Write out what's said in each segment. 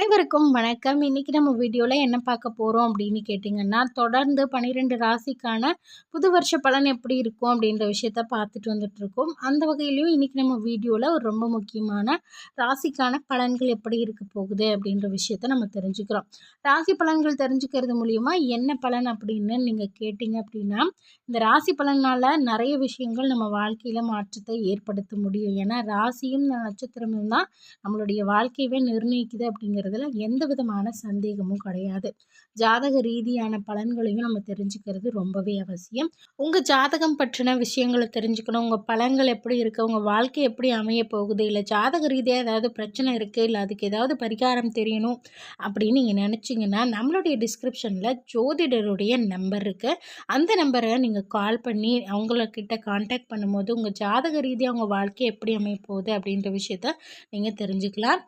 அனைவருக்கும் வணக்கம். இன்னைக்கு நம்ம வீடியோவில் என்ன பார்க்க போகிறோம் அப்படின்னு கேட்டிங்கன்னா தொடர்ந்து பன்னிரெண்டு ராசிக்கான புது வருஷ பலன் எப்படி இருக்கும் அப்படின்ற விஷயத்த பார்த்துட்டு வந்துட்டு இருக்கோம். அந்த வகையிலையும் இன்னைக்கு நம்ம வீடியோவில் ஒரு ரொம்ப முக்கியமான ராசிக்கான பலன்கள் எப்படி இருக்க போகுது அப்படின்ற விஷயத்த நம்ம தெரிஞ்சுக்கிறோம். ராசி பலன்கள் தெரிஞ்சுக்கிறது மூலிமா என்ன பலன் அப்படின்னு நீங்கள் கேட்டிங்க அப்படின்னா இந்த ராசி பலனால் நிறைய விஷயங்கள் நம்ம வாழ்க்கையில் மாற்றத்தை ஏற்படுத்த முடியும். ஏன்னா ராசியும் நட்சத்திரமும் தான் நம்மளுடைய வாழ்க்கையவே நிர்ணயிக்குது அப்படிங்கிறது அப்படிங்கிறதுல எந்த விதமான சந்தேகமும் கிடையாது. ஜாதக ரீதியான பலன்களையும் நம்ம தெரிஞ்சுக்கிறது ரொம்பவே அவசியம். உங்கள் ஜாதகம் பற்றின விஷயங்களை தெரிஞ்சுக்கணும். உங்கள் பலன்கள் எப்படி இருக்குது உங்கள் வாழ்க்கை எப்படி அமைய போகுது? இல்லை ஜாதக ரீதியாக ஏதாவது பிரச்சனை இருக்குது இல்லை அதுக்கு ஏதாவது பரிகாரம் தெரியணும் அப்படின்னு நீங்கள் நினச்சிங்கன்னா நம்மளுடைய டிஸ்கிரிப்ஷனில் ஜோதிடருடைய நம்பர் இருக்குது அந்த நம்பரை நீங்கள் கால் பண்ணி அவங்களக்கிட்ட காண்டாக்ட் பண்ணும்போது உங்கள் ஜாதக ரீதியாக உங்கள் வாழ்க்கை எப்படி அமைய போகுது அப்படின்ற விஷயத்த நீங்கள் தெரிஞ்சுக்கலாம்.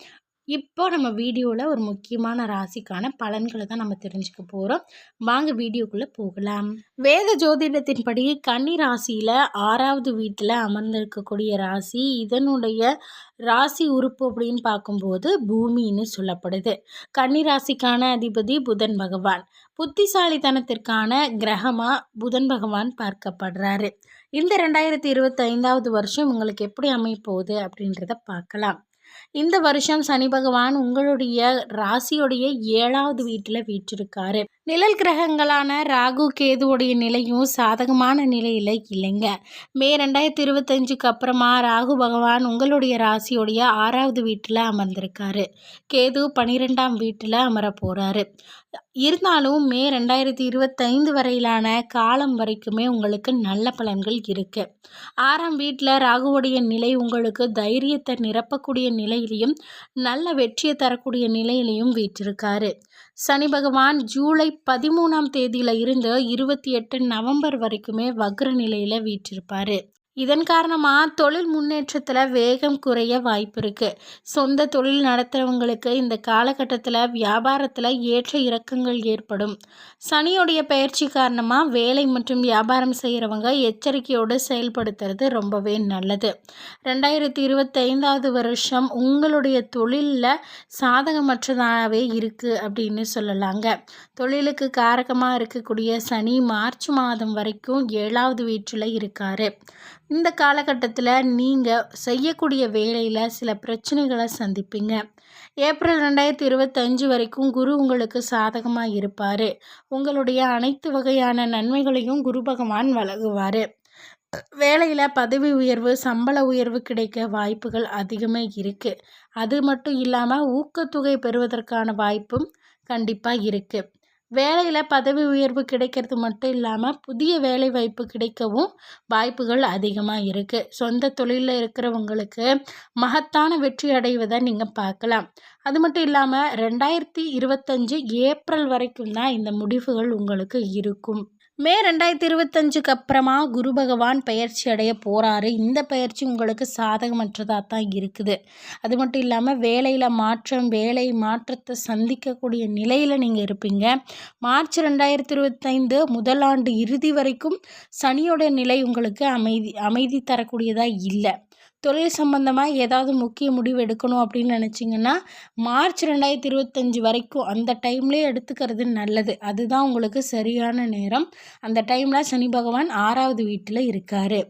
இப்போ நம்ம வீடியோவில் ஒரு முக்கியமான ராசிக்கான பலன்களை தான் நம்ம தெரிஞ்சுக்க போகிறோம் வாங்க வீடியோக்குள்ளே போகலாம். வேத ஜோதிடத்தின்படி கன்னி ராசியில் ஆறாவது வீட்டில் அமர்ந்திருக்கக்கூடிய ராசி இதனுடைய ராசி உறுப்பு அப்படின்னு பார்க்கும்போது பூமின்னு சொல்லப்படுது. கன்னி ராசிக்கான அதிபதி புதன் பகவான். புத்திசாலித்தனத்திற்கான கிரகமாக புதன் பகவான் பார்க்கப்படுறாரு. இந்த ரெண்டாயிரத்தி இருபத்தைந்தாவது வருஷம் உங்களுக்கு எப்படி அமைப்போகுது அப்படின்றத பார்க்கலாம். இந்த வருஷம் சனி பகவான் உங்களுடைய ராசியுடைய ஏழாவது வீட்டில் வீற்றிருக்காரு. நிழல் கிரகங்களான ராகு கேதுவுடைய நிலையும் சாதகமான நிலையில் இல்லைங்க. மே ரெண்டாயிரத்தி இருபத்தஞ்சுக்கு அப்புறமா ராகு பகவான் உங்களுடைய ராசியுடைய ஆறாவது வீட்டில் அமர்ந்திருக்காரு. கேது பனிரெண்டாம் வீட்டில் அமர போகிறாரு இருந்தாலும் மே ரெண்டாயிரத்தி இருபத்தைந்து வரையிலான காலம் வரைக்குமே உங்களுக்கு நல்ல பலன்கள் இருக்குது ஆறாம் வீட்டில் ராகுவுடைய நிலை உங்களுக்கு தைரியத்தை நிரப்பக்கூடிய நிலையிலையும் நல்ல வெற்றியை தரக்கூடிய நிலையிலையும் வீற்றிருக்காரு. சனி பகவான் ஜூலை பதிமூணாம் தேதியில் இருந்து இருபத்தி எட்டு நவம்பர் வரைக்குமே வக்ர நிலையில் வீற்றிருப்பார். இதன் காரணமாக தொழில் முன்னேற்றத்தில் வேகம் குறைய வாய்ப்பு இருக்குது சொந்த தொழில் நடத்துகிறவங்களுக்கு இந்த காலகட்டத்தில் வியாபாரத்தில் ஏற்ற இறக்கங்கள் ஏற்படும். சனியுடைய பயிற்சி காரணமாக வேலை மற்றும் வியாபாரம் செய்கிறவங்க எச்சரிக்கையோடு செயல்படுத்துறது ரொம்பவே நல்லது. ரெண்டாயிரத்தி இருபத்தைந்தாவது வருஷம் உங்களுடைய தொழிலில் சாதகமற்றதாகவே இருக்குது அப்படின்னு சொல்லலாங்க. தொழிலுக்கு காரகமாக இருக்கக்கூடிய சனி மார்ச் மாதம் வரைக்கும் ஏழாவது வீட்டில் இருக்கார். இந்த காலகட்டத்தில் நீங்கள் செய்யக்கூடிய வேலையில் சில பிரச்சனைகளை சந்திப்பீங்க. ஏப்ரல் ரெண்டாயிரத்தி இருபத்தஞ்சு வரைக்கும் குரு உங்களுக்கு சாதகமாக இருப்பார். உங்களுடைய அனைத்து வகையான நன்மைகளையும் குரு பகவான் வழங்குவார். வேலையில் பதவி உயர்வு சம்பள உயர்வு கிடைக்க வாய்ப்புகள் அதிகமாக இருக்குது அது மட்டும் இல்லாமல் ஊக்கத்தொகை பெறுவதற்கான வாய்ப்பும் கண்டிப்பாக இருக்குது வேலையில் பதவி உயர்வு கிடைக்கிறது மட்டும் இல்லாமல் புதிய வேலை வாய்ப்பு கிடைக்கவும் வாய்ப்புகள் அதிகமாக இருக்குது சொந்த தொழிலில் இருக்கிறவங்களுக்கு மகத்தான வெற்றி அடைவதை நீங்கள் பார்க்கலாம். அது மட்டும் இல்லாமல் ரெண்டாயிரத்தி இருபத்தஞ்சு ஏப்ரல் வரைக்கும் தான் இந்த முடிவுகள் உங்களுக்கு இருக்கும். மே ரெண்டாயிரத்தி இருபத்தஞ்சுக்கு அப்புறமா குரு பகவான் பயிற்சி அடைய போகிறாரு இந்த பயிற்சி உங்களுக்கு சாதகமற்றதாக தான் இருக்குது. அது மட்டும் இல்லாமல் வேலையில் மாற்றம் வேலை மாற்றத்தை சந்திக்கக்கூடிய நிலையில் நீங்கள் இருப்பீங்க. மார்ச் ரெண்டாயிரத்தி இருபத்தைந்து முதல் ஆண்டு இறுதி வரைக்கும் சனியோட நிலை உங்களுக்கு அமைதி அமைதி தரக்கூடியதாக இல்லை. தொழில் சம்மந்தமாக ஏதாவது முக்கிய முடிவு எடுக்கணும் அப்படின்னு நினச்சிங்கன்னா மார்ச் ரெண்டாயிரத்தி இருபத்தஞ்சி வரைக்கும் அந்த டைம்லேயே எடுத்துக்கிறது நல்லது. அதுதான் உங்களுக்கு சரியான நேரம். அந்த டைமில் சனி பகவான் ஆறாவது வீட்டில் இருக்கார்.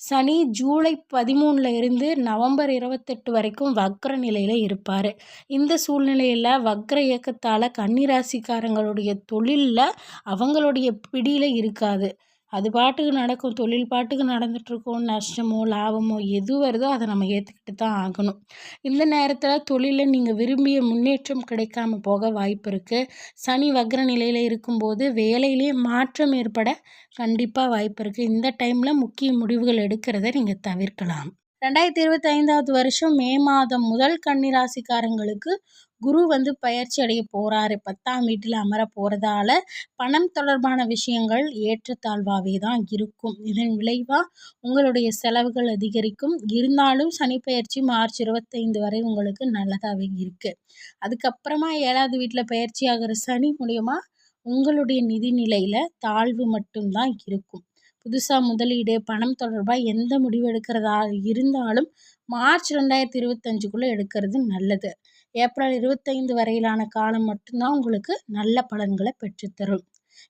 சனி ஜூலை பதிமூணில் இருந்து நவம்பர் இருபத்தெட்டு வரைக்கும் வக்ர நிலையில் இருப்பார். இந்த சூழ்நிலையில் வக்ர இயக்கத்தால் கன்னிராசிக்காரங்களுடைய தொழிலில் அவங்களுடைய பிடியில் இருக்காது. அது பாட்டுக்கு நடக்கும் தொழில் பாட்டுக்கு நடந்துகிட்ருக்கும் நஷ்டமோ லாபமோ எது வருதோ அதை நம்ம ஏற்றுக்கிட்டு தான் ஆகணும். இந்த நேரத்தில் தொழிலில் நீங்கள் விரும்பிய முன்னேற்றம் கிடைக்காம போக வாய்ப்பு இருக்குது சனி வக்ர நிலையில் இருக்கும்போது வேலையிலே மாற்றம் ஏற்பட கண்டிப்பாக வாய்ப்பு இருக்குது இந்த டைமில் முக்கிய முடிவுகள் எடுக்கிறத நீங்கள் தவிர்க்கலாம். ரெண்டாயிரத்தி இருபத்தி ஐந்தாவது வருஷம் மே மாதம் முதல் கன்னிராசிக்காரங்களுக்கு குரு வந்து பயிற்சி அடைய போகிறாரு பத்தாம் வீட்டில் அமர போகிறதால பணம் தொடர்பான விஷயங்கள் ஏற்றத்தாழ்வாகவே தான் இருக்கும். இதன் விளைவாக உங்களுடைய செலவுகள் அதிகரிக்கும். இருந்தாலும் சனி பயிற்சி மார்ச் இருபத்தைந்து வரை உங்களுக்கு நல்லதாகவே இருக்குது அதுக்கப்புறமா ஏழாவது வீட்டில் பயிற்சி ஆகிற சனி மூலியமாக உங்களுடைய நிதி நிலையில் தாழ்வு மட்டும்தான் இருக்கும். புதுசாக முதலீடு பணம் தொடர்பாக எந்த முடிவு எடுக்கிறதா இருந்தாலும் மார்ச் ரெண்டாயிரத்தி இருபத்தஞ்சுக்குள்ளே எடுக்கிறது நல்லது. ஏப்ரல் இருபத்தைந்து வரையிலான காலம் மட்டும்தான் உங்களுக்கு நல்ல பலன்களை பெற்றுத்தரும்.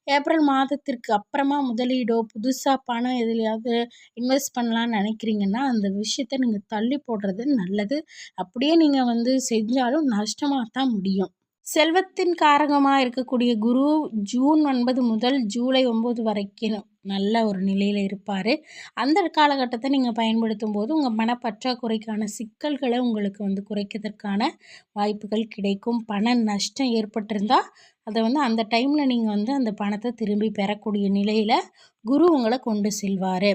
ஏப்ரல் மாதத்திற்கு அப்புறமா முதலீடோ புதுசாக பணம் எதுலையாவது இன்வெஸ்ட் பண்ணலான்னு நினைக்கிறீங்கன்னா அந்த விஷயத்த நீங்கள் தள்ளி போடுறது நல்லது. அப்படியே நீங்கள் வந்து செஞ்சாலும் நஷ்டமாக தான் முடியும். செல்வத்தின் காரகமாக இருக்கக்கூடிய குரு ஜூன் ஒன்பது முதல் ஜூலை ஒம்பது வரைக்கும் நல்ல ஒரு நிலையில் இருப்பார். அந்த காலகட்டத்தை நீங்கள் பயன்படுத்தும் போது உங்கள் மனப்பற்றாக்குறைக்கான சிக்கல்களை உங்களுக்கு வந்து குறைக்கிறதுக்கான வாய்ப்புகள் கிடைக்கும். பண நஷ்டம் ஏற்பட்டிருந்தால் அதை வந்து அந்த டைமில் நீங்கள் வந்து அந்த பணத்தை திரும்பி பெறக்கூடிய நிலையில் குரு உங்களை கொண்டு செல்வார்.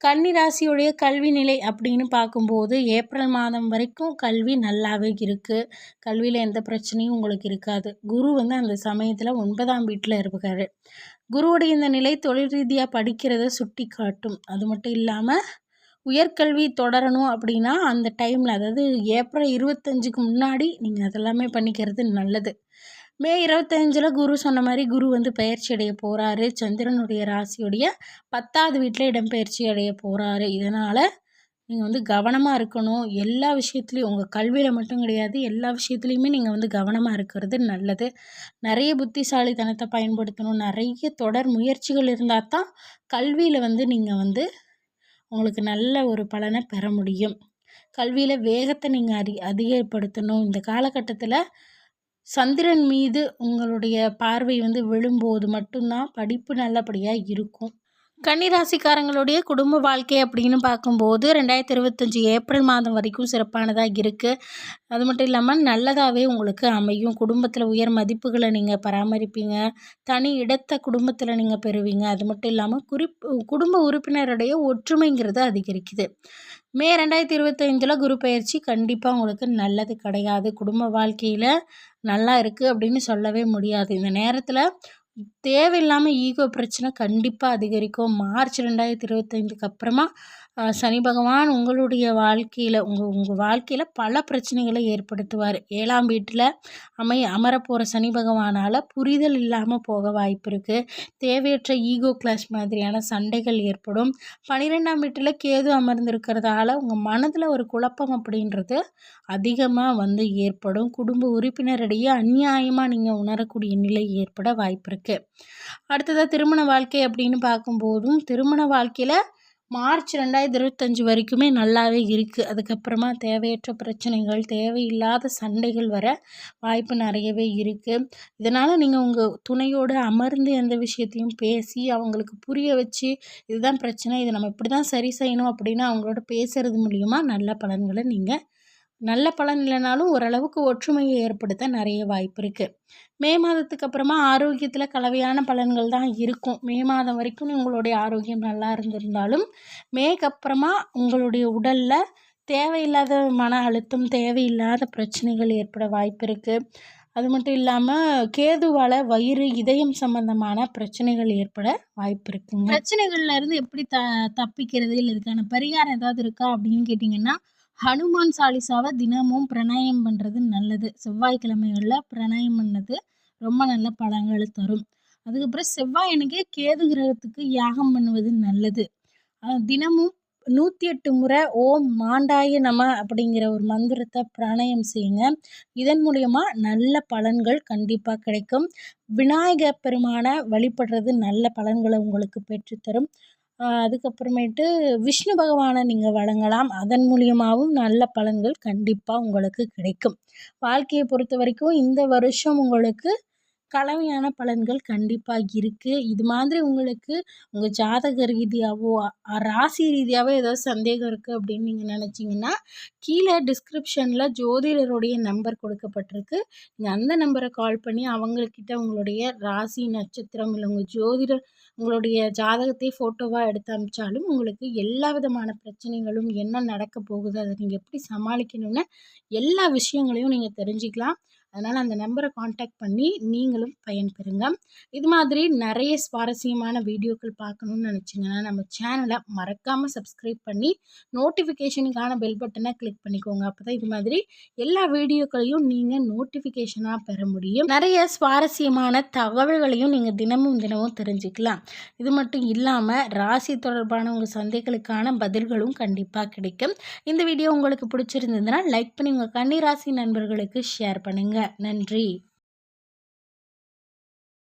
கன்னிராசியுடைய கல்வி நிலை அப்படின்னு பார்க்கும்போது ஏப்ரல் மாதம் வரைக்கும் கல்வி நல்லாவே இருக்குது கல்வியில் எந்த பிரச்சனையும் உங்களுக்கு இருக்காது. குரு வந்து அந்த சமயத்தில் ஒன்பதாம் வீட்டில் இருக்காரு. குருவுடைய இந்த நிலை தொழில் ரீதியாக படிக்கிறத சுட்டி காட்டும் அது மட்டும் இல்லாமல் உயர்கல்வி தொடரணும் அப்படின்னா அந்த டைமில் அதாவது ஏப்ரல் இருபத்தஞ்சுக்கு முன்னாடி நீங்கள் அதெல்லாமே பண்ணிக்கிறது நல்லது. மே இருபத்தஞ்சில் குரு சொன்ன மாதிரி குரு வந்து பயிற்சி அடைய போகிறாரு சந்திரனுடைய ராசியுடைய பத்தாவது வீட்டில் இடம்பெயர்ச்சி அடைய போகிறாரு இதனால் நீங்கள் வந்து கவனமாக இருக்கணும். எல்லா விஷயத்துலையும் உங்கள் கல்வியில் மட்டும் கிடையாது எல்லா விஷயத்துலையுமே நீங்கள் வந்து கவனமாக இருக்கிறது நல்லது. நிறைய புத்திசாலித்தனத்தை பயன்படுத்தணும். நிறைய தொடர் முயற்சிகள் இருந்தால் தான் கல்வியில் வந்து நீங்கள் வந்து உங்களுக்கு நல்ல ஒரு பலனை பெற முடியும். கல்வியில் வேகத்தை நீங்கள் அதி அதிகப்படுத்தணும். இந்த காலகட்டத்தில் சந்திரன் மீது உங்களுடைய பார்வை வந்து விழும்போது மட்டும்தான் படிப்பு நல்லபடியாக இருக்கும். கன்னிராசிக்காரங்களுடைய குடும்ப வாழ்க்கை அப்படின்னு பார்க்கும்போது ரெண்டாயிரத்தி இருபத்தஞ்சி ஏப்ரல் மாதம் வரைக்கும் சிறப்பானதாக இருக்குது அது மட்டும் இல்லாமல் நல்லதாகவே உங்களுக்கு அமையும். குடும்பத்தில் உயர் மதிப்புகளை நீங்கள் பராமரிப்பீங்க. தனி இடத்தை குடும்பத்தில் நீங்கள் பெறுவீங்க. அது மட்டும் இல்லாமல் குறிப் குடும்ப உறுப்பினருடைய ஒற்றுமைங்கிறது அதிகரிக்குது. மே ரெண்டாயிரத்தி இருபத்தைந்தில் குரு பயிற்சி கண்டிப்பாக உங்களுக்கு நல்லது கிடையாது. குடும்ப வாழ்க்கையில் நல்லா இருக்குது அப்படின்னு சொல்லவே முடியாது. இந்த நேரத்தில் தேவையில்லாமல் ஈகோ பிரச்சனை கண்டிப்பாக அதிகரிக்கும். மார்ச் ரெண்டாயிரத்தி இருபத்தைந்துக்கு அப்புறமா சனி பகவான் உங்களுடைய வாழ்க்கையில் உங்கள் உங்கள் வாழ்க்கையில் பல பிரச்சனைகளை ஏற்படுத்துவார். ஏழாம் வீட்டில் அமை அமரப்போகிற சனி பகவானால் புரிதல் இல்லாமல் போக வாய்ப்பு இருக்குது தேவையற்ற ஈகோ கிளாஸ் மாதிரியான சண்டைகள் ஏற்படும். பன்னிரெண்டாம் வீட்டில் கேது அமர்ந்திருக்கிறதால உங்கள் மனதில் ஒரு குழப்பம் அப்படின்றது அதிகமாக வந்து ஏற்படும். குடும்ப உறுப்பினரிடையே அந்நியாயமாக நீங்கள் உணரக்கூடிய நிலை ஏற்பட வாய்ப்பு இருக்குது அடுத்ததாக திருமண வாழ்க்கை அப்படின்னு பார்க்கும்போதும் திருமண வாழ்க்கையில் மார்ச் ரெண்டாயிரத்தி இருபத்தஞ்சி வரைக்குமே நல்லாவே இருக்குது அதுக்கப்புறமா தேவையற்ற பிரச்சனைகள் தேவையில்லாத சண்டைகள் வர வாய்ப்பு நிறையவே இருக்குது இதனால் நீங்கள் உங்கள் துணையோடு அமர்ந்து எந்த விஷயத்தையும் பேசி அவங்களுக்கு புரிய வச்சு இதுதான் பிரச்சனை இதை நம்ம இப்படி தான் சரி செய்யணும் அப்படின்னு அவங்களோட பேசுகிறது மூலிமா நல்ல பலன்களை நீங்கள் நல்ல பலன் இல்லைனாலும் ஓரளவுக்கு ஒற்றுமையை ஏற்படுத்த நிறைய வாய்ப்பு இருக்குது மே மாதத்துக்கு அப்புறமா ஆரோக்கியத்தில் கலவையான பலன்கள் தான் இருக்கும். மே மாதம் வரைக்கும் உங்களுடைய ஆரோக்கியம் நல்லா இருந்திருந்தாலும் மேக்கு அப்புறமா உங்களுடைய உடலில் தேவையில்லாத மன அழுத்தம் தேவையில்லாத பிரச்சனைகள் ஏற்பட வாய்ப்பு இருக்குது அது மட்டும் இல்லாமல் கேதுவால் வயிறு இதயம் சம்பந்தமான பிரச்சனைகள் ஏற்பட வாய்ப்பு இருக்குங்க. பிரச்சனைகள்லேருந்து எப்படி த தப்பிக்கிறது? இல்லை இதுக்கான பரிகாரம் ஏதாவது இருக்கா அப்படின்னு கேட்டிங்கன்னா ஹனுமான் சாலிசாவை தினமும் பிராணாயம் பண்ணுறது நல்லது. செவ்வாய்க்கிழமைகளில் பிராணாயம் பண்ணது ரொம்ப நல்ல பலன்களை தரும். அதுக்கப்புறம் செவ்வாய் அன்னைக்கு கேது கிரகத்துக்கு யாகம் பண்ணுவது நல்லது. தினமும் நூற்றி எட்டு முறை ஓம் மாண்டாய நம அப்படிங்கிற ஒரு மந்திரத்தை பிராணாயம் செய்யுங்க. இதன் மூலயமா நல்ல பலன்கள் கண்டிப்பாக கிடைக்கும். விநாயகர் பெருமானை வழிபடுறது நல்ல பலன்களை உங்களுக்கு பெற்றுத்தரும். அதுக்கப்புறமேட்டு விஷ்ணு பகவானை நீங்கள் வணங்கலாம் அதன் மூலியமாகவும் நல்ல பலன்கள் கண்டிப்பாக உங்களுக்கு கிடைக்கும். வாழ்க்கையை பொறுத்த வரைக்கும் இந்த வருஷம் உங்களுக்கு கலவையான பலன்கள் கண்டிப்பாக இருக்குது இது மாதிரி உங்களுக்கு உங்கள் ஜாதக ரீதியாகவோ ராசி ரீதியாகவோ ஏதாவது சந்தேகம் இருக்குது அப்படின்னு நீங்கள் நினச்சிங்கன்னா கீழே டிஸ்கிரிப்ஷனில் ஜோதிடருடைய நம்பர் கொடுக்கப்பட்டிருக்கு. நீங்கள் அந்த நம்பரை கால் பண்ணி அவங்கக்கிட்ட உங்களுடைய ராசி நட்சத்திரம் இல்லை உங்கள் ஜோதிடர் உங்களுடைய ஜாதகத்தை ஃபோட்டோவாக எடுத்து அமைச்சாலும் உங்களுக்கு எல்லா விதமான பிரச்சனைகளும் என்ன நடக்க போகுது அதை நீங்கள் எப்படி சமாளிக்கணும்னு எல்லா விஷயங்களையும் நீங்கள் தெரிஞ்சுக்கலாம். அதனால் அந்த நம்பரை காண்டாக்ட் பண்ணி நீங்களும் பயன்பெறுங்க. இது மாதிரி நிறைய சுவாரஸ்யமான வீடியோக்கள் பார்க்கணுன்னு நினச்சிங்கன்னா நம்ம சேனலை மறக்காமல் சப்ஸ்கிரைப் பண்ணி நோட்டிஃபிகேஷனுக்கான பெல் பட்டனை கிளிக் பண்ணிக்கோங்க. அப்போ தான் இது மாதிரி எல்லா வீடியோக்களையும் நீங்கள் நோட்டிஃபிகேஷனாக பெற முடியும். நிறைய சுவாரஸ்யமான தகவல்களையும் நீங்கள் தினமும் தினமும் தெரிஞ்சுக்கலாம். இது மட்டும் இல்லாமல் ராசி தொடர்பான உங்கள் சந்தைகளுக்கான பதில்களும் கண்டிப்பாக கிடைக்கும். இந்த வீடியோ உங்களுக்கு பிடிச்சிருந்ததுன்னா லைக் பண்ணி உங்கள் கன்னி ராசி நண்பர்களுக்கு ஷேர் பண்ணுங்கள் நன்றி